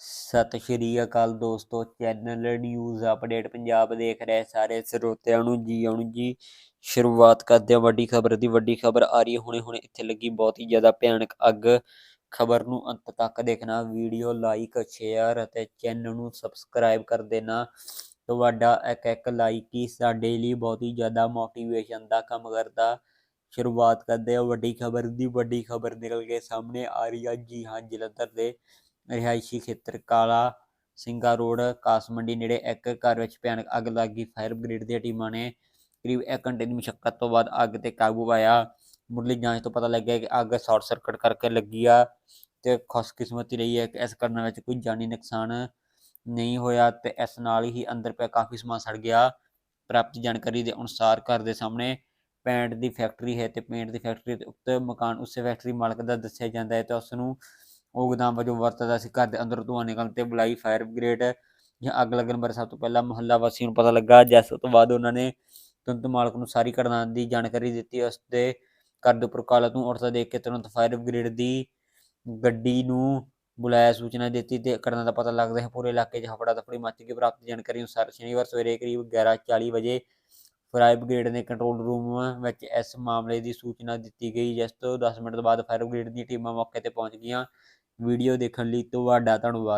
ਸਤਿ ਸ਼੍ਰੀ ਅਕਾਲ ਦੋਸਤੋ channel news update Punjab ਦੇਖ ਰਹੇ ਸਾਰੇ ਸਰੋਤਿਆਂ ਨੂੰ ਜੀ ਆਉਣ ਜੀ। ਸ਼ੁਰੂਆਤ ਕਰਦੇ ਹਾਂ ਵੱਡੀ ਖਬਰ ਦੀ। ਵੱਡੀ ਖਬਰ ਆ ਰਹੀ ਹੈ, ਹੁਣੇ ਹੁਣੇ ਇੱਥੇ ਲੱਗੀ ਬਹੁਤ ਹੀ ਜ਼ਿਆਦਾ ਭਿਆਨਕ ਅੱਗ। ਖਬਰ ਨੂੰ ਅੰਤ ਤੱਕ ਦੇਖਣਾ, ਵੀਡੀਓ ਲਾਈਕ ਸ਼ੇਅਰ ਅਤੇ ਚੈਨਲ ਨੂੰ ਸਬਸਕ੍ਰਾਈਬ ਕਰ ਦੇਣਾ। ਤੁਹਾਡਾ ਇੱਕ ਇੱਕ ਲਾਈਕ ਹੀ ਸਾਡੇ ਲਈ ਬਹੁਤ ਹੀ ਜ਼ਿਆਦਾ ਮੋਟੀਵੇਸ਼ਨ ਦਾ ਕੰਮ ਕਰਦਾ। ਸ਼ੁਰੂਆਤ ਕਰਦੇ ਹਾਂ ਵੱਡੀ ਖਬਰ ਦੀ। ਵੱਡੀ ਖਬਰ ਨਿਕਲ ਕੇ ਸਾਹਮਣੇ ਆ ਰਹੀ ਹੈ ਜੀ ਹਾਂ ਜਲੰਧਰ ਦੇ। ਰਿਹਾਇਸ਼ੀ ਖੇਤਰ, ਕਾਲਾ ਸਿੰਘਾ ਰੋਡ ਕਾਸ ਮੰਡੀ ਨੇੜੇ ਇੱਕ ਘਰ ਵਿੱਚ ਭਿਆਨਕ ਅੱਗ ਲੱਗ ਗਈ। ਫਾਇਰ ਬ੍ਰਿਗੇਡ ਦੀਆਂ ਟੀਮਾਂ ਨੇ ਕਰੀਬ 1 ਘੰਟੇ ਦੀ ਮੁਸ਼ਕਲ ਤੋਂ ਬਾਅਦ ਅੱਗ ਤੇ ਕਾਬੂ ਪਾਇਆ। ਮੁੱਢਲੀ ਜਾਂਚ ਤੋਂ ਪਤਾ ਲੱਗਿਆ ਕਿ ਅੱਗ ਸ਼ਾਰਟ ਸਰਕਟ ਕਰਕੇ ਲੱਗੀ ਆ ਤੇ ਖੁਸ਼ਕਿਸਮਤੀ ਰਹੀ ਹੈ ਕਿ ਇਸ ਘਟਨਾ ਵਿੱਚ ਕੋਈ ਜਾਨੀ ਨੁਕਸਾਨ ਨਹੀਂ ਹੋਇਆ ਤੇ ਇਸ ਨਾਲ ਹੀ ਅੰਦਰ ਪਿਆ ਕਾਫੀ ਸਮਾਨ ਸੜ ਗਿਆ। ਪ੍ਰਾਪਤ ਜਾਣਕਾਰੀ ਦੇ ਅਨੁਸਾਰ ਘਰ ਦੇ ਸਾਹਮਣੇ ਪੈਂਟ ਦੀ ਫੈਕਟਰੀ ਹੈ ਤੇ ਪੇਂਟ ਦੀ ਫੈਕਟਰੀ ਦੇ ਉੱਤੇ ਮਕਾਨ ਉਸੇ ਫੈਕਟਰੀ ਮਾਲਕ ਦਾ ਦੱਸਿਆ ਜਾਂਦਾ ਹੈ ਤੇ ਉਸ ਨੂੰ ਉਹ ਗੋਦਾਮ ਵਜੋਂ ਵਰਤਦਾ ਸੀ। ਘਰ ਦੇ ਅੰਦਰ ਧੂੰਆਂ ਨਿਕਲਣ ਤੇ ਬੁਲਾਈ ਫਾਇਰ ਬ੍ਰਿਗੇਡ ਜਾਂ ਅੱਗ ਲੱਗਣ ਬਾਰੇ ਸਭ ਤੋਂ ਪਹਿਲਾਂ ਮੁਹੱਲਾ ਵਾਸੀਆਂ ਨੂੰ ਪਤਾ ਲੱਗਾ। ਜਿਸ ਤੋਂ ਬਾਅਦ ਉਹਨਾਂ ਨੇ ਤੁਰੰਤ ਮਾਲਕ ਨੂੰ ਸਾਰੀ ਘਟਨਾ ਦੀ ਜਾਣਕਾਰੀ ਦਿੱਤੀ। ਉਸ ਦੇ ਘਰ ਦੇ ਉੱਪਰ ਕਾਲਾ ਤੋਂ ਉੱਠਦਾ ਦੇਖ ਕੇ ਤੁਰੰਤ ਫਾਇਰ ਬ੍ਰਿਗੇਡ ਦੀ ਗੱਡੀ ਨੂੰ ਬੁਲਾਇਆ, ਸੂਚਨਾ ਦਿੱਤੀ ਤੇ ਘਟਨਾ ਦਾ ਪਤਾ ਲੱਗਦਾ ਹੈ। ਪੂਰੇ ਇਲਾਕੇ 'ਚ ਹਫੜਾ ਦਫੜੀ ਮੱਚ ਗਈ। ਪ੍ਰਾਪਤ ਜਾਣਕਾਰੀ ਅਨੁਸਾਰ ਸ਼ਨੀਵਾਰ ਸਵੇਰੇ ਕਰੀਬ 11:40 ਵਜੇ ਫਾਇਰ ਬ੍ਰਿਗੇਡ ਨੇ ਕੰਟਰੋਲ ਰੂਮ ਵਿੱਚ ਇਸ ਮਾਮਲੇ ਦੀ ਸੂਚਨਾ ਦਿੱਤੀ ਗਈ, ਜਿਸ ਤੋਂ 10 ਮਿੰਟ ਬਾਅਦ ਫਾਇਰ ਬ੍ਰਿਗੇਡ ਦੀਆਂ ਟੀਮਾਂ ਮੌਕੇ ਤੇ ਪਹੁੰਚ ਗਈਆਂ। ਵੀਡੀਓ ਦੇਖਣ ਲਈ ਤੁਹਾਡਾ ਧੰਨਵਾਦ।